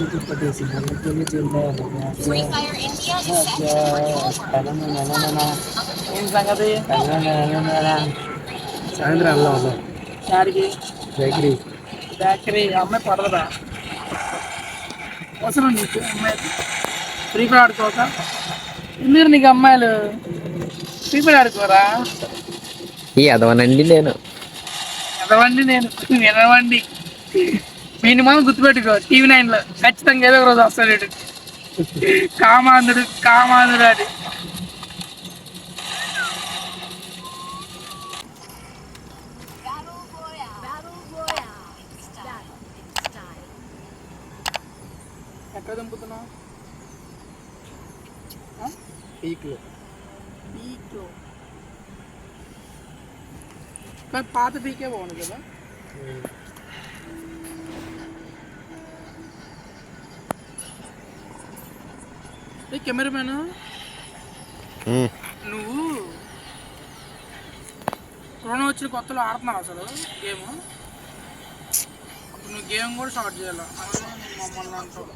Secret పట్టేసి ఏం సంగతి సాయంత్రం వెళ్దాం అసలు బేకరీ బేకరీ అమ్మాయి పడదా అవసరం నీకు అమ్మాయి ఫ్రీ ఫైర్ ఆడుకోక ఎందుకు నీకు అమ్మాయిలు ఫ్రీ ఫైర్ ఆడుకోరా ఈ అదవనండి నేను. ఎదవండి నేను. ఎదవండి మినిమం గుర్తుపెట్టుకో టీవీ నైన్లో ఖచ్చితంగా ఏదో ఒక రోజు వస్తాడు. కామాంధుడు కామాంధుడు అని ఎక్కడ దింపుతున్నావు? పీక్లో. పీక్లో. కానీ పాత పీకే బాగుంది కదా? ఏ కెమెరామెన్ నువ్వు కరోనా వచ్చిన కొత్తలో ఆడుతున్నావు అసలు గేమ్? అప్పుడు నువ్వు గేమ్ కూడా స్టార్ట్ చేయాలి? మమ్మల్ని అంటావు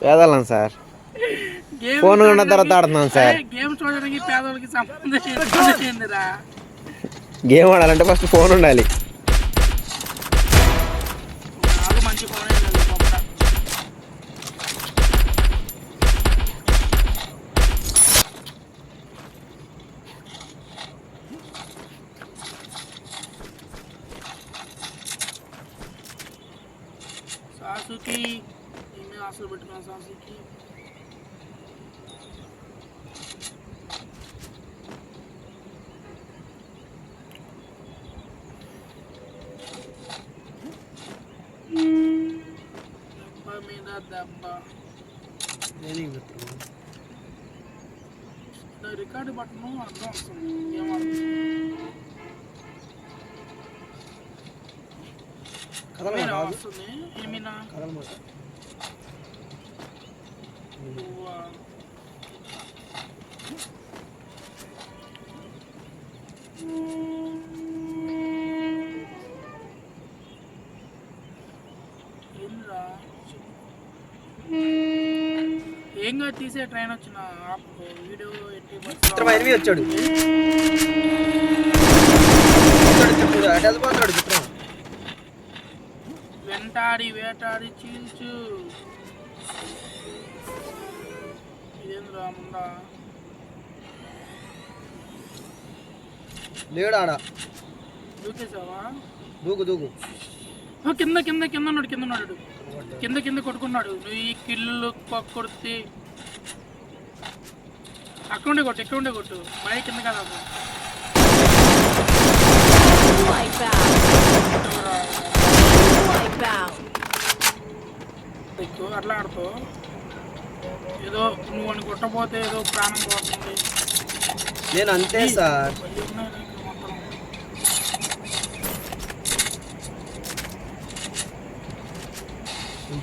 పేదలం సార్. గేమ్ ఫోన్ ఉన్న తర్వాత ఆడుతున్నాను సార్. గేమ్ చూడడానికి పేదవాళ్ళకి సంబంధం గేమ్ ఆడాలంటే ఫస్ట్ ఫోన్ ఉండాలి. సాసుకి ఏమే ఆశలు పెట్టుకున్నాను సాసుకి దెబ్బ మీద దెబ్బ నేనే పెట్టుకున్నాను రికార్డు బట్టను అర్థం వస్తుంది ఏమర్థం కాదు తీసే ట్రైన్ వచ్చిన. వీడియో ఎనిమిది వచ్చాడు. అటు వెళ్ళిపోతున్నాడు వెంటాడి వేటాడి చీల్చు. ఇదేంద్రా ముందా లేడు ఆడ దూకేసావా దూకు దూకు. ఆ, కింద కింద కింద ఉన్నాడు కింద ఉన్నాడు. కింద కింద కొట్టుకున్నాడు. నువ్వు ఈ కిల్లు కొ- కొడితే అక్కడ ఉండే కొట్టు ఎక్కడ ఉండే కొట్టు. మై కింద కాదు. ఎక్కువ అట్లా ఆడుకో. ఏదో నువ్వు అని కొట్టపోతే ఏదో ప్రాణం పోతుంది. నేను అంతే సార్.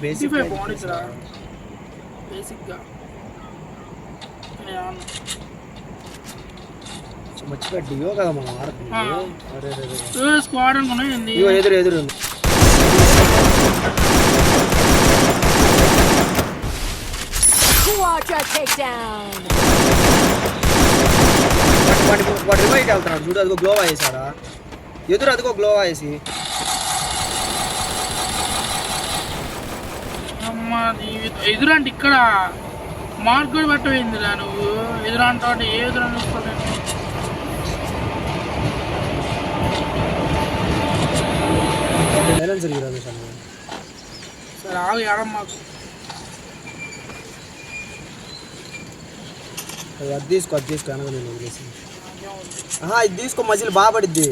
బేసిక్ 55 బాగుంది రా. బేసిక్గా. మర్చిపోయి డియో కదా మనం ఆడుతుంది. ఆ. అరే అరే అరే. ఏ స్క్వాడ్ అనుకున్నా ఏంది? ఇగో ఎదురు ఎదురు ఉంది. Quadra takedown. వాడి వాడి రివైట్ వెళ్తున్నాడు చూడు అదిగో గ్లోవా వేసారా ఎదురు అదిగో గ్లోవా వేసి. అమ్మ జీవితం ఎదురంటే ఇక్కడ మార్క్ కూడా పెట్టవేందిరా నువ్వు. ఎదురంటావు అంటే ఏ ఎదురు చూసుకోలేను బ్యాలెన్స్ ఆగు ఎడం మాకు. అది తీసుకో అది తీసుకో అనగా నేను వదిలేసి ఇది తీసుకో మధ్యలో బాగా పడిద్ది.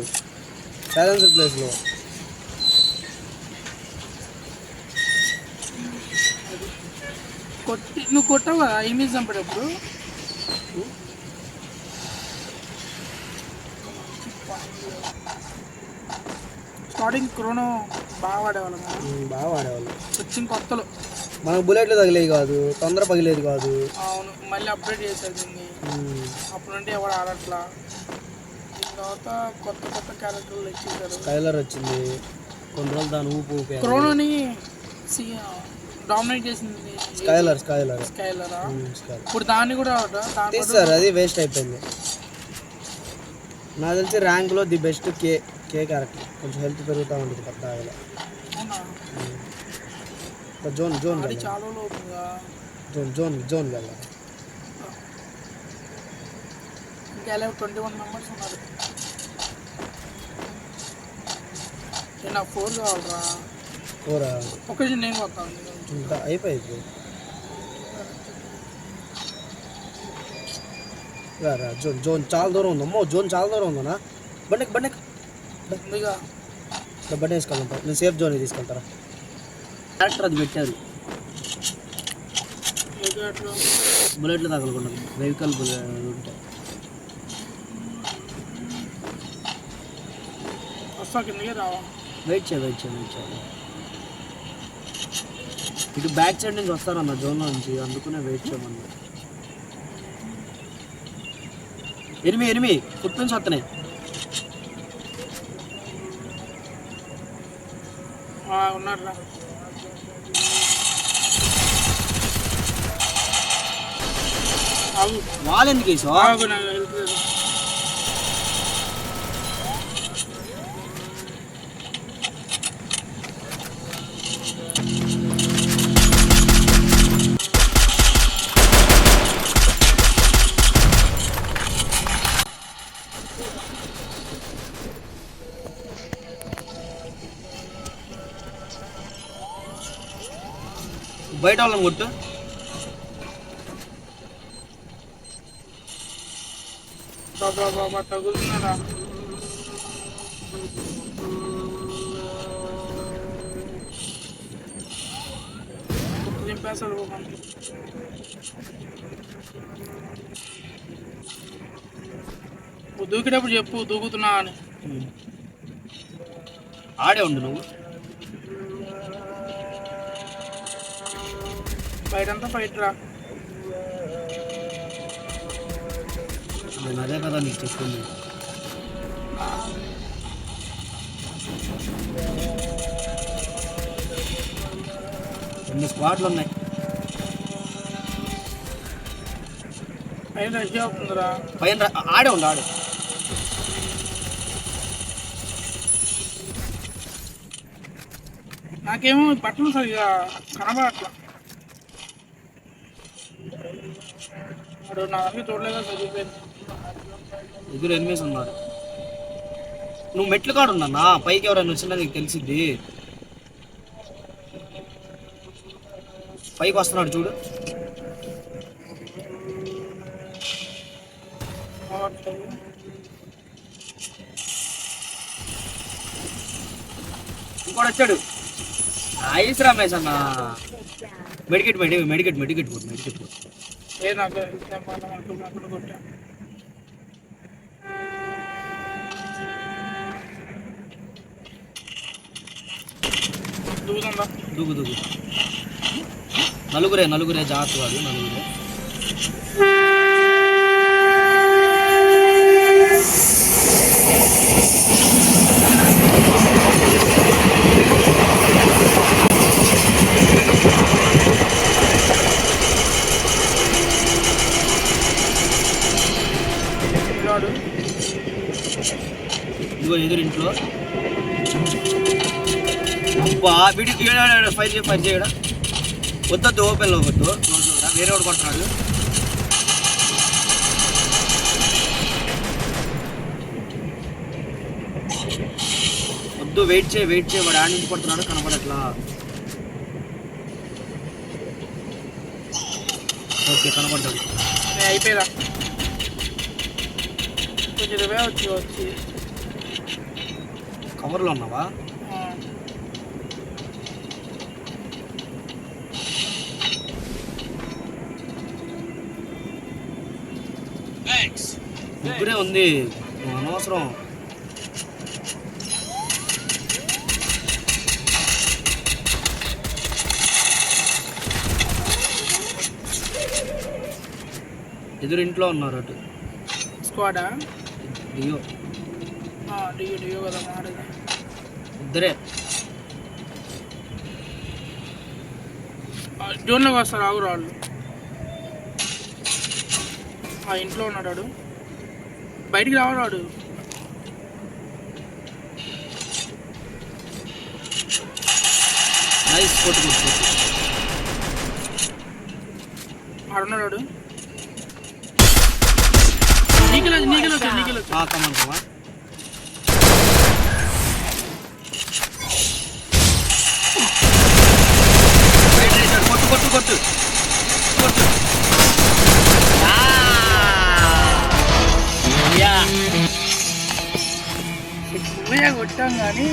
సైలెన్సర్ ప్లేస్లో కొట్టి నువ్వు కొట్టావు? ఇమేజ్ చంపేటప్పుడు స్టార్టింగ్ క్రోనో బాగా వాడేవాళ్ళం కదా. బాగా వాడేవాళ్ళు వచ్చిన కొత్తలో. మనకు బుల్లెట్లు తగిలేవి కాదు తొందర పగిలేది కాదు. అవును మళ్ళీ అప్డేట్ చేశారు దీన్ని. అప్పుడు నుండి ఎవరు ఆడట్లా? తర్వాత కొత్త కొత్త క్యారెక్టర్లు ఇచ్చేసారు స్కైలర్ వచ్చింది. కొన్ని రోజులు దాని ఊపు ఊపే క్రోనోని డామినేట్ చేసింది స్కైలర్ స్కైలర్ స్కైలరా ఇప్పుడు దాన్ని కూడా తీస్తారు అది వేస్ట్ అయిపోయింది. నాకు తెలిసి ర్యాంక్లో the best K K character కొంచెం హెల్త్ పెరుగుతూ ఉంటుంది అవునా zone zone zone zone zone వెళ్ళాలి. ఇంకా ట్వంటీ వన్ మెంబర్స్ ఉన్నారు. ఫోర్ కావాలరా. నేను వస్తాను అయిపోయింది. రా జోన్ జోన్ చాలా దూరం ఉందమ్మో జోన్ చాలా దూరం ఉందనా బండెక్ బండెక్ బండి వేసుకెళ్తాం నేను సేఫ్ జోన్ తీసుకెళ్తారా? క్యారెక్టర్ అది పెట్టారు. బుల్లెట్లు తగలకుండా వెహికల్ బుల్లెట్ ఉంటాయి వెయిట్ చేయ వెయిట్ చేయ వెయిట్ చేయాలి ఇటు బ్యాక్ సైడ్ నుంచి వస్తారన్న జోన్లో నుంచి అందుకునే వెయిట్ చేయమన్నా. ఎనిమి ఎనిమి ఫుట్ నుంచి వస్తున్నాయి ఆ, వాళ్ళు ఎందుకు బయట వాళ్ళని కొట్టు. బాబా బాబా తగులుతున్నారా దింపేస్తాడు మనకి దూకేటప్పుడు చెప్పు దూకుతున్నా అని ఆడే ఉండు నువ్వు. బయటంతా ఫైట్ రా. నేను అదే కదా నీకు చెప్పింది రెండు స్క్వాడ్లు ఉన్నాయి పైన ఆడే ఉండు ఆడే. నాకేమో బట్టలు సరిగా కనబడట్లా. వాడు నా దగ్గర చూడలేదా చదివిపోయింది ఎదురు ఎనిమిస్ ఉన్నారు నువ్వు మెట్లు కాడు ఉన్నా పైకి ఎవరైనా వచ్చినా నీకు తెలిసిద్ది. పైకి వస్తున్నాడు చూడు. ఇంకోటి వచ్చాడు. ఐస్ రమేష్ అన్న. మెడికెట్ మెడి మెడికెట్ మెడికెట్ మెడికెట్ ఏ నాకు అక్కడ కొట్టా దూకుందా దూకు దూకు. నలుగురే నలుగురే జాగ్రత్త కాదు నలుగురే. ఇదిగో ఎదురింట్లో. అబ్బా వీడికి ఫైర్ చేయ ఫైర్ చేయడా? వద్దొద్దు ఓపెన్లో వద్దు వేరే వాడు కొంటున్నాడు. వద్దు వెయిట్ చేయి వెయిట్ చేయి వాడు ఆడ నుంచి కొడుతున్నాడు కనపడట్లా. ఓకే కనపడ్డాడు. నేను అయిపోయిరా కొంచెం వచ్చి వచ్చి. కవర్లో ఉన్నావా? ఆ, ముగ్గురే ఉంది. అనవసరం. ఎదురు ఇంట్లో ఉన్నారు అటు. స్క్వాడా? డియో డియో డియో కదా ఇద్దరే. జోన్లోకి వస్తారు ఆగురు వాళ్ళు ఆ ఇంట్లో ఉన్నాడు వాడు. బయటికి రావాలి వాడు. నైస్ కొట్టు కొట్టు ఆడున్నాడు వాడు. నీకెలా వచ్చాడు ఆ, కమాన్ కమాన్ నువ్వే కొట్టాం కానీ